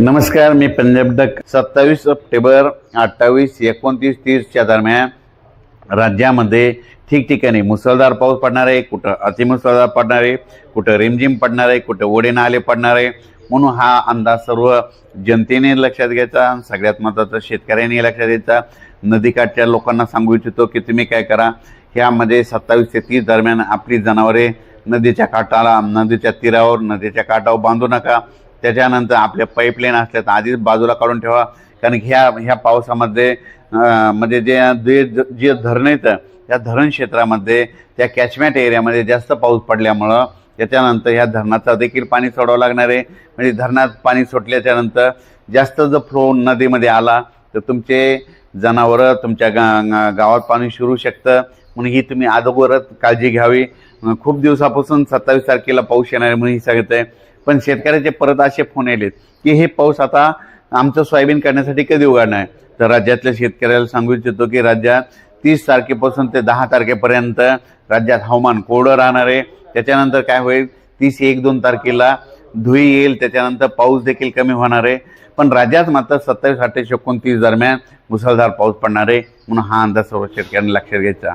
नमस्कार मी पंजाब डक सत्तावीस ऑक्टोबर अठ्ठावीस एकोणतीस तीसच्या दरम्यान राज्यामध्ये ठिकठिकाणी मुसळधार पाऊस पडणार आहे कुठं अतिमुसळधार पडणार आहे कुठं रिमझिम पडणार आहे कुठं ओढे नाले पडणार आहे. म्हणून हा अंदाज सर्व जनतेने लक्षात घ्यायचा सगळ्यात महत्त्वाचं शेतकऱ्यांनी लक्षात घ्यायचा. नदीकाठच्या लोकांना सांगू इच्छितो की तुम्ही काय करा ह्यामध्ये सत्तावीस ते तीस दरम्यान आपली जनावरे नदीच्या काठाला नदीच्या तीरावर नदीच्या काठावर बांधू नका. त्याच्यानंतर आपल्या पाईपलाईन असल्या तर आधीच बाजूला काढून ठेवा. कारण ह्या ह्या पावसामध्ये म्हणजे जे जे जे धरणं येतं त्या धरण क्षेत्रामध्ये त्या कॅचमेंट एरियामध्ये जास्त पाऊस पडल्यामुळं त्याच्यानंतर ह्या धरणाचा देखील पाणी सोडावं लागणार आहे. म्हणजे धरणात पाणी सुटल्याच्यानंतर जास्त जर फ्लो नदीमध्ये आला तर तुमचे जनावरं तुमच्या गा गावात पाणी शिरू शकतं. म्हणून ही तुम्ही अगोदरच काळजी घ्यावी. खूप दिवसापासून सत्तावीस तारखेला पाऊस येणार आहे म्हणून ही सांगत आहे पण शेतकऱ्याचे परत असे फोन येलेत की हे पाऊस आता आमचं सोयाबीन करण्यासाठी कधी उघडणार आहे? तर राज्यातल्या शेतकऱ्याला सांगू इच्छितो की राज्यात तीस तारखेपासून ते दहा तारखेपर्यंत राज्यात हवामान कोरडं राहणार आहे. त्याच्यानंतर काय होईल? तीस एक दोन तारखेला धुई येईल. त्याच्यानंतर पाऊस देखील कमी होणार आहे. पण राज्यात मात्र सत्तावीस अठ्ठावीस एकोणतीस दरम्यान मुसळधार पाऊस पडणार आहे. म्हणून हा अंदाज सर्व शेतकऱ्यांनी लक्षात घ्यायचा.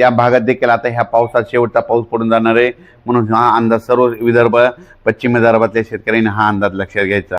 त्या भागात देखील आता ह्या पावसात शेवटचा पाऊस पडून जाणार आहे. म्हणून हा अंदाज सर्व विदर्भ पश्चिम विदर्भातल्या शेतकऱ्यांनी हा अंदाज लक्षात घ्यायचा.